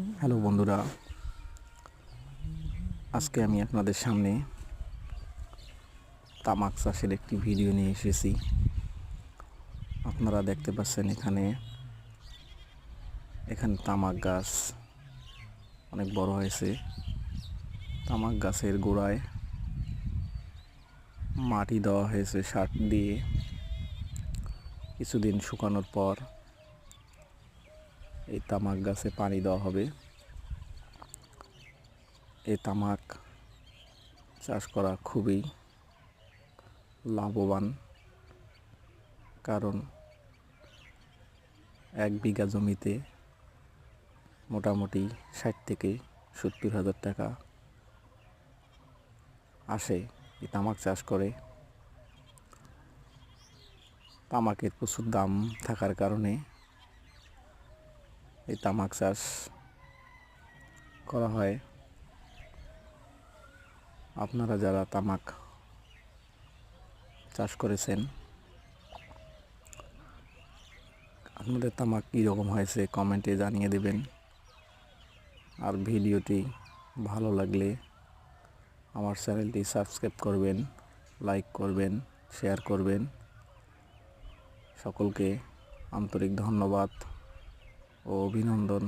Hello বন্ধুরা, আজকে আমি আপনাদের সামনে তামাক চাষের একটি ভিডিও নিয়ে এসেছি। আপনারা দেখতে পাচ্ছেন এখানে এখানে তামাক গাছ অনেক বড় হয়েছে। তামাক গাছের গোড়ায় মাটি দেওয়া হয়েছে সার দিয়ে। কিছুদিন শুকানোর পর এই তামাক গাছে পানি দেওয়া হবে। এই তামাক চাষ করা খুবই লাভবান, কারণ এক বিঘা জমিতে মোটামুটি ষাট থেকে সত্তর হাজার টাকা আসে এই তামাক চাষ করে। তামাকের প্রচুর দাম থাকার কারণে এই তামাক চাষ করা হয়। আপনারা যারা তামাক চাষ করেছেন, আপনাদের তামাক কীরকম হয়েছে কমেন্টে জানিয়ে দেবেন। আর ভিডিওটি ভালো লাগলে আমার চ্যানেলটি সাবস্ক্রাইব করবেন, লাইক করবেন, শেয়ার করবেন। সকলকে আন্তরিক ধন্যবাদ। ও অভিনন্দন